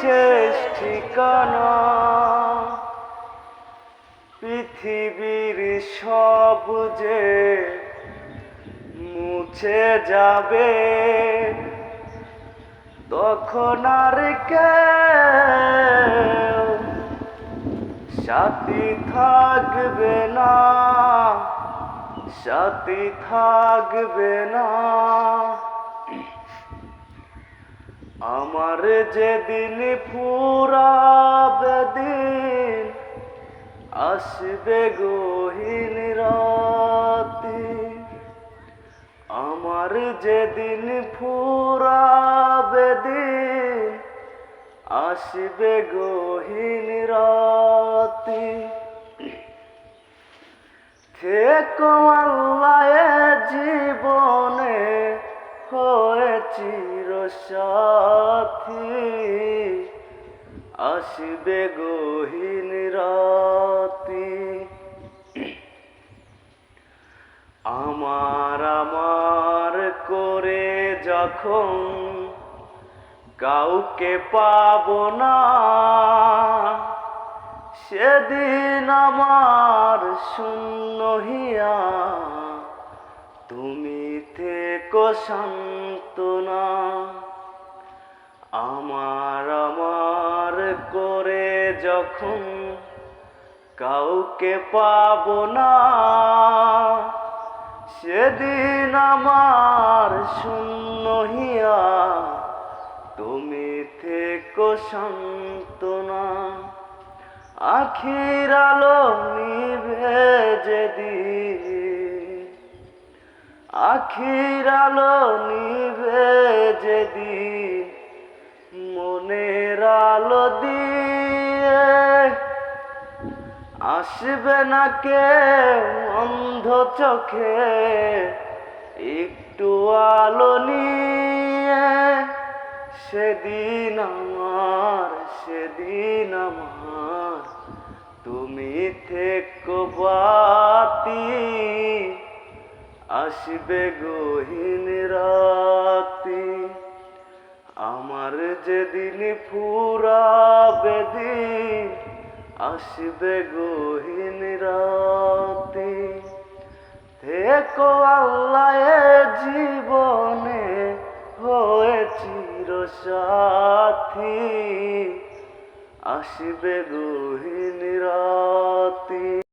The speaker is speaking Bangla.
শেষ ঠিকানা। পৃথিবীর সব যে মুছে যাবে, তখন আর কেউ সাথী থাকবে না, সাথী থাকবে না। আমার যেদিন ফুরাবে দিন আসবে গহীন রাতে। আমার যেদিন ফুরাবে দিন আসবে গহীন রাতে। থেকো আল্লাহ জীবনে হয়ে চির সাথী, আসবে গহীন রাতি। আমার আমার করে যখন কাউকে পাবো না, সেদিন আমার শূন্য হিয়া। তুমি থেকো শান্তনা। আমার আমার করে যখন কাউকে পাব না, সেদিন আমার শূন্য হিয়া, তুমি থেকো শান্তনা আখির আলো নিভে যেদিন, আখির আলো নিভে যেদিন আসবে না কে অন্ধ চোখে, একটু আলো নিয়ে। সেদিন আমার সেদিন আমার, তুমি থেকো বাতি। আসবে গহীন রাতি। আমার যেদিন ফুরাবে দিন আসবে গহীন রাতে। থেকো আল্লাহ জীবনে হয়ে চির সাথী আসবে গহীন রাতি।